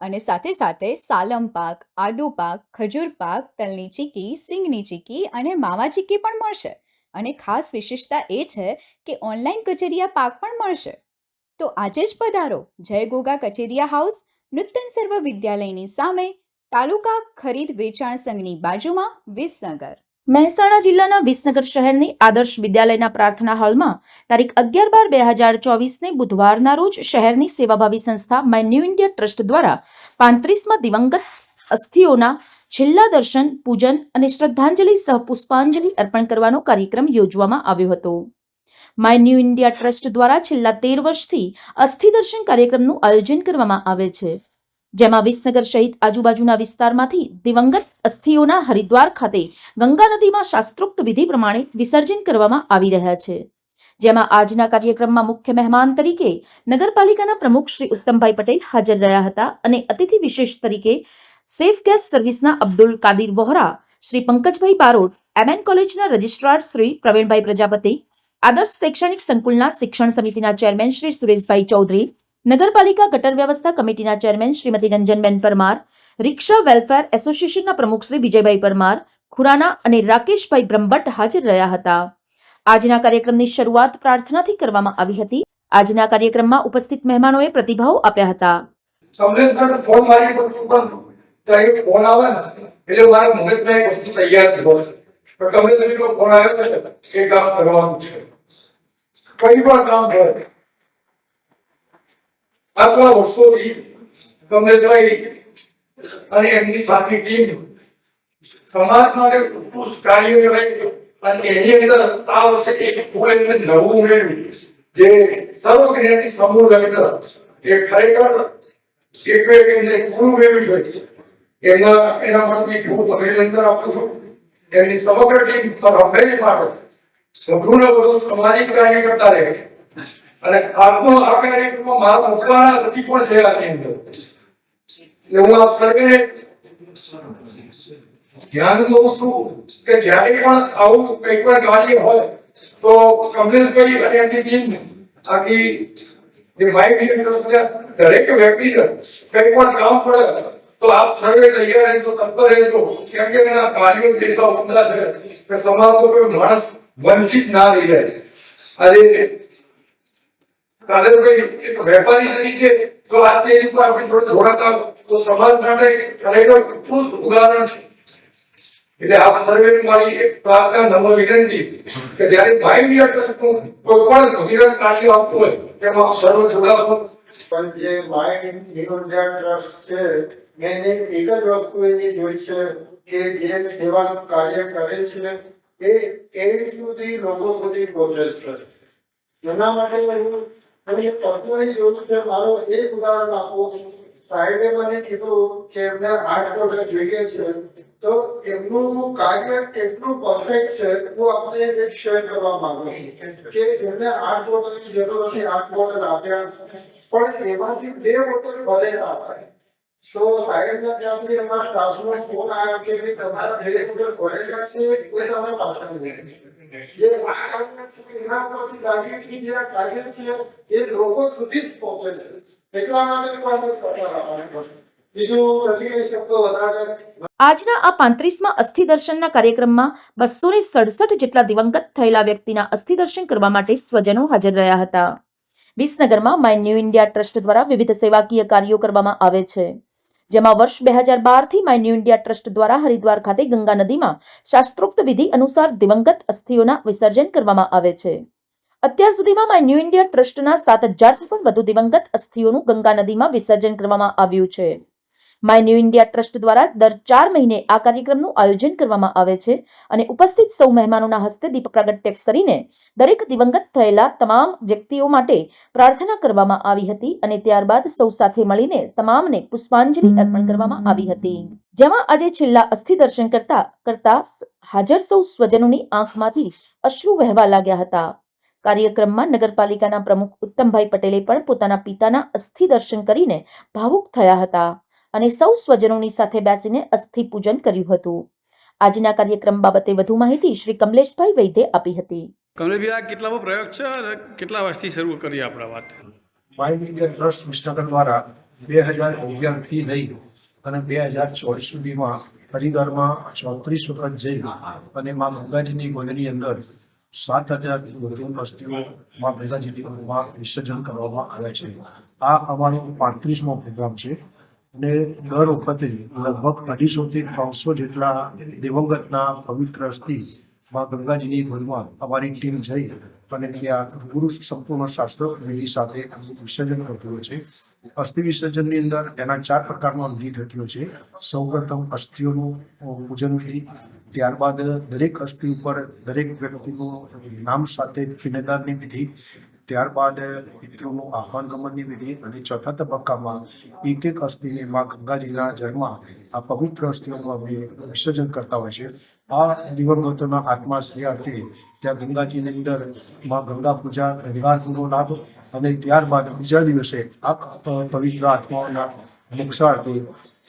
અને સાથે સાથે સાલમ પાક, આદુ પાક, ખજૂર પાક, તલની ચીકી, સિંગની ચીકી અને માવા ચીકી પણ મળશે. અને ખાસ વિશેષતા એ છે કે ઓનલાઈન કચેરિયા પાક પણ મળશે. તો આજે જ પધારો. જય ગોગા કચેરિયા હાઉસ, નૂતન સર્વ વિદ્યાલયની સામે, તાલુકા ખરીદ વેચાણ સંઘની બાજુમાં વિસનગર. મહેસાણા જિલ્લાના વિસનગર શહેરની આદર્શ વિદ્યાલયના પ્રાર્થના હોલમાં તારીખ અગિયાર બાર બે હજાર ચોવીસને બુધવારના રોજ શહેરની સેવાભાવી સંસ્થા માય ન્યૂ ઇન્ડિયા ટ્રસ્ટ દ્વારા પાંત્રીસમાં દિવંગત અસ્થિઓના છેલ્લા દર્શન, પૂજન અને શ્રદ્ધાંજલિ સહ પુષ્પાંજલિ અર્પણ કરવાનો કાર્યક્રમ યોજવામાં આવ્યો હતો. માય ન્યૂ ઇન્ડિયા ટ્રસ્ટ દ્વારા છેલ્લા તેર વર્ષથી અસ્થિ દર્શન કાર્યક્રમનું આયોજન કરવામાં આવે છે. જેમાં વિસનગર સહિત આજુબાજુના વિસ્તારમાંથી દિવંગત અસ્થિઓના હરિદ્વાર ખાતે ગંગા નદીમાં શાસ્ત્રોક્ત વિધિ પ્રમાણે વિસર્જન કરવામાં આવી રહ્યા છે. જેમાં આજના કાર્યક્રમમાં મુખ્ય મહેમાન તરીકે નગરપાલિકાના પ્રમુખ શ્રી ઉત્તમભાઈ પટેલ હાજર રહ્યા હતા અને અતિથિ વિશેષ તરીકે સેફ ગેસ સર્વિસના અબ્દુલ કાદિર વોહરા, શ્રી પંકજભાઈ બારોટ એમએન કોલેજના રજિસ્ટ્રાર શ્રી પ્રવીણભાઈ પ્રજાપતિ, આદર્શ શૈક્ષણિક સંકુલના શિક્ષણ સમિતિના ચેરમેન શ્રી સુરેશભાઈ ચૌધરી, નગરપાલિકા ગટર વ્યવસ્થા કમિટીના chairman Shrimati Ranjanben Parmar rickshaw welfare એસોસિએશનના પ્રમુખ શ્રી વિજયભાઈ પરમાર, ખુરાના અને રાકેશભાઈ બ્રહ્મભટ્ટ હાજર રહ્યા હતા. આજના કાર્યક્રમની શરૂઆત પ્રાર્થનાથી કરવામાં આવી હતી. આજના કાર્યક્રમમાં ઉપસ્થિત મહેમાનોએ પ્રતિભાવ આપ્યા હતા. કમલેશભાઈ ફોન મારી પર તું પણ ફોન આવે ને એટલે મારા મગજમાં એક વસ્તુ તૈયાર થયો છે. પણ કમલેશભાઈ નો ફોન આવ્યો છે એ કામ કરવાનું છે. કઈ પણ કામ કરે. આટલા વર્ષોથી કમલેશભાઈ અને એમની સાથી ટીમ સમાજ માટે ઉત્કૃષ્ટ કાર્ય કરે અને એની અંદર આ વર્ષે એક ફૂલ નવું ઉમેર્યું જે સર્વક્રિયાથી સમૂહ રવિન્દ્ર એ ખરેખર એક એમને પૂરું ઉમેર્યું છે. એના એના માટે હું ખૂબ અભિનંદન આપું છું. એમની સમગ્ર ટીમ પર હંમેશ માટે વધુને વધુ સામાજિક કાર્ય કરતા રહે અને આજનો આ કાર્યક્રમમાં મારા મોકલાના અસ્તિ પણ છે આની અંદર. એટલે હું આપ સર્વેને ધ્યાન દઉં છું કે જ્યારે પણ આવું કંઈક પણ કાર્ય હોય, તો કમલેશભાઈ અને એમની ટીમ, આખી જે માહિતી દરેક વ્યક્તિ કંઈ પણ કામ પડે, તો આપ સર્વે તૈયાર રહેજો, તત્પર રહેજો. કેમ કે એના કાર્યો એટલા ઉમદા છે કે સમાજનો કોઈ માણસ વંચિત ના રહી જાય. આજે કાદરભાઈ, એક વેપારી તરીકે જો આ સ્ટેજ ઉપર આપણે જોડે જોડાતા તો સમાજ માટે ખરેખર ઉત્કૃષ્ટ ઉદાહરણ છે. એટલે આપ સર્વે મારી એક પ્રાર્થના નમ્ર વિનંતી કે જ્યારે માઇન્ડ ટ્રસ્ટનું કોઈ પણ વિરત કાર્ય આપતું હોય, તેમાં આપ સર્વ જોડાશો. પણ જે માઇન્ડ ન્યૂ ટ્રસ્ટ છે, એને એક જ વસ્તુ એની જોઈ છે કે જે સેવાનું કાર્ય કરે છે, એ એડ સુધી લોકો સુધી પહોંચે છે. એના માટે હું પર્સનલી જોયું છે, મારો એક ઉદાહરણ આપું સાહેબે મને કીધું કે એમને આઠ ડોલર જોઈએ છે. તો એમનું કાર્ય કેટલું પરફેક્ટ છે હું આપણે એક શેર કરવા માંગુ છું કે એમને આઠ બોટલની જરૂર હતી, આઠ બોટલ આપ્યા. પણ એમાંથી બે બોટલ ભરેલા હતા તો સાહેબને ત્યાંથી એમના સ્ટાફનો ફોન આવ્યો કે તમારા બે બોટલ ભરેલા છે, એ તમે પાછા. જે આ કાર્ય છે, એના પરથી લાગે કે જે કાર્ય છે, એ લોકો સુધી જ પહોંચે છે. આજના આ પાંત્રીસમાં અસ્થિ દર્શનના કાર્યક્રમમાં બસો ને સડસઠ જેટલા દિવંગત થયેલા વ્યક્તિના અસ્થિ દર્શન કરવા માટે સ્વજનો હાજર રહ્યા હતા. વિસનગરમાં માય ન્યૂ ઇન્ડિયા ટ્રસ્ટ દ્વારા વિવિધ સેવાકીય કાર્યો કરવામાં આવે છે. જેમાં વર્ષ બે હજાર બારથી માય ન્યૂ ઇન્ડિયા ટ્રસ્ટ દ્વારા હરિદ્વાર ખાતે ગંગા નદીમાં શાસ્ત્રોક્ત વિધિ અનુસાર દિવંગત અસ્થિઓના વિસર્જન કરવામાં આવે છે. અત્યાર સુધીમાં માય ન્યૂ ઇન્ડિયા ટ્રસ્ટના સાત હજારથી પણ વધુ દિવંગત અસ્થિઓનું ગંગા નદીમાં વિસર્જન કરવામાં આવ્યું છે. માય ન્યૂ ઇન્ડિયા ટ્રસ્ટ દ્વારા દર ચાર મહિને આ કાર્યક્રમનું આયોજન કરવામાં આવે છે અને ઉપસ્થિત સૌ મહેમાનોના હસ્તે દીપ પ્રાગટ્ય કરીને દરેક દિવંગત થયેલા તમામ વ્યક્તિઓ માટે પ્રાર્થના કરવામાં આવી હતી અને ત્યારબાદ સૌ સાથે મળીને તમામને પુષ્પાંજલિ અર્પણ કરવામાં આવી હતી. જેમાં આજે છેલ્લા અસ્થિ દર્શન કરતા કરતા હાજર સૌ સ્વજનોની આંખમાંથી અશ્રુ વહેવા લાગ્યા હતા. કાર્યક્રમમાં નગરપાલિકાના પ્રમુખ ઉત્તમભાઈ પટેલે પણ પોતાના પિતાના અસ્થિ દર્શન કરીને ભાવુક થયા હતા અને સૌ સ્વજનોની સાથે બેસીને અસ્થિ પૂજન કર્યું હતું. આજના કાર્યક્રમ બાબતે વધુ માહિતી શ્રી કમલેશભાઈ વૈદ્યે આપી હતી. કમલેશભાઈ આ કેટલામો પ્રયોગ છે અને કેટલા વર્ષથી શરૂ કરી આપણે વાત માય ઇન્ડિયા ટ્રસ્ટ વિસનગર દ્વારા બે હજાર અગિયારથી લઈ અને બે હજાર ચોવીસ સુધીમાં હરિદ્વારમાં ચોત્રીસ વખત જઈ અને મા ગંગાજીની ગોદની અંદર સાત હજારથી વધુ વસ્તીઓમાં ભેગા ગોદમાં વિસર્જન કરવામાં આવે છે. આ અમારો પાંત્રીસમો પ્રોગ્રામ છે અને દર વખતે લગભગ અઢીસોથી ત્રણસો જેટલા દિવંગતના પવિત્ર અસ્થિ મા ગંગાજીની ગોદમાં અમારી ટીમ જઈ અને ત્યાં ગુરુ સંપૂર્ણ શાસ્ત્ર વિધિ સાથે વિસર્જન કરતું હોય છે. અસ્થિ વિસર્જનની અંદર એના ચાર પ્રકારનો વિધિ થતી છે. સૌપ્રથમ અસ્થિઓનું પૂજન વિધિ, ત્યારબાદ દરેક અસ્થિ ઉપર દરેક વ્યક્તિનું નામ સાથે પિંડદાનની વિધિ ત્યારબાદ પિતૃનું આહવાનગમનની વિધિ અને ચોથા તબક્કામાં એક એક અસ્થિને માં ગંગાજીના જળમાં આ પવિત્ર અસ્થિઓનું અમે વિસર્જન કરતા હોય છે. આ દિવંગતોના આત્મા શ્રેયાર્થે ત્યાં ગંગાજીની અંદરમાં ગંગા પૂજા ગંગાર્થનો લાભ અને ત્યારબાદ બીજા દિવસે આ પવિત્ર આત્માઓના મોક્ષાર્થે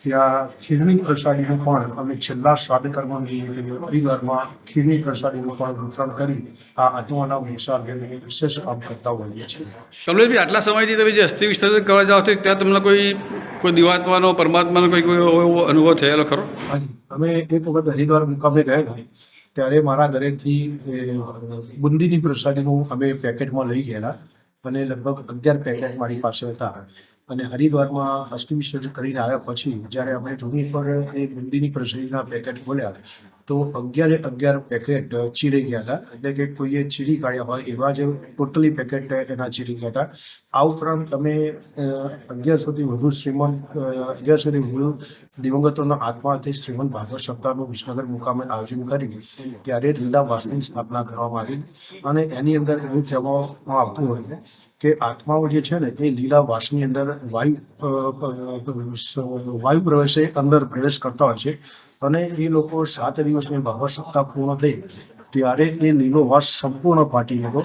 ત્યાં ખીરની પ્રસાદીનું પણ અમે છેલ્લા શ્રાદ્ધ કર્મની પરિવારમાં ખીરની પ્રસાદીનું પણ વિતરણ કરી આ આત્માના વિસર્જનને વિશેષ કામ કરતા હોઈએ છીએ કમલેશભાઈ આટલા સમયથી તમે જે અસ્થિ વિસર્જન કરવા જાઓ છો ત્યાં તમને કોઈ કોઈ દિવાત્માનો પરમાત્માનો કોઈ કોઈ એવો એવો અનુભવ થયેલો ખરો અમે એક વખત હરિદ્વાર મુકામે ગયેલા ત્યારે મારા ઘરેથી બુંદીની પ્રસાદીનું અમે પેકેટમાં લઈ ગયેલા અને લગભગ અગિયાર પેકેટ મારી પાસે હતા અને હરિદ્વારમાં અસ્થિ વિસર્જન કરીને આવ્યા પછી, જ્યારે અમે રૂમી પર એ બુંદીની પ્રસરીના પેકેટ ખોલ્યા તો અગિયારે અગિયાર પેકેટ ચીરી ગયા હતા. એટલે કે કોઈએ ચીરી કાઢ્યા હોય એવા જે ટોટલી પેકેટ એના ચીરી ગયા હતા. આ ઉપરાંત અમે અગિયારસોથી વધુ શ્રીમંત અગિયારસોથી વધુ દિવંગતોના આત્માથી શ્રીમંત ભાગવત સપ્તાહનું વિસનગર મુકામે આયોજન કરી, ત્યારે લીલા વાસની સ્થાપના કરવામાં આવી અને એની અંદર એવું કહેવામાં આવતું હોય કે આત્માઓ જે છે ને, એ લીલા વાસની અંદર વાયુ વાયુ પ્રવેશે અંદર પ્રવેશ કરતા હોય છે. અને એ લોકો સાત દિવસની ભાગવત સપ્તાહ પૂર્ણ થઈ ત્યારે એ લીલો વાસ સંપૂર્ણ ફાટી ગયો.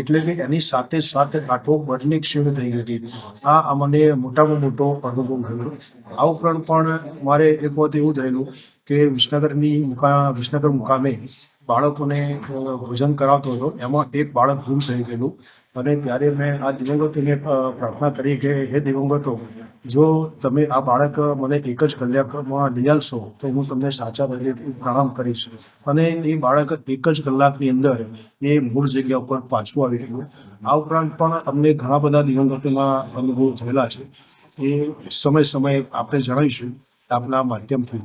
એટલે કે એની સાથે સાથે કાંઠો બંને ક્ષીણ થઈ હતી. આ અમને મોટામાં મોટો અનુભવ થયો. આ ઉપરાંત પણ મારે એક વખત એવું થયેલું કે વિસનગરની મુકા, વિસનગર મુકામે બાળકોને ભોજન કરાવતો હતો. એમાં એક બાળક ગુમ થઈ ગયેલું અને ત્યારે મેં આ દિવંગતોને પ્રાર્થના કરી કે, હે દિવંગતો, જો તમે આ બાળક મને એક જ કલાકમાં લઈ આવશો, તો હું તમને સાચા હૃદયથી પ્રણામ કરીશ. અને એ બાળક એક જ કલાકની અંદર એ મૂળ જગ્યા ઉપર પાછું આવી ગયું. આ ઉપરાંત પણ અમને ઘણા બધા દિવંગતોના અનુભવ થયેલા છે. એ સમય સમયે આપણે જણાવીશું આપના માધ્યમથી.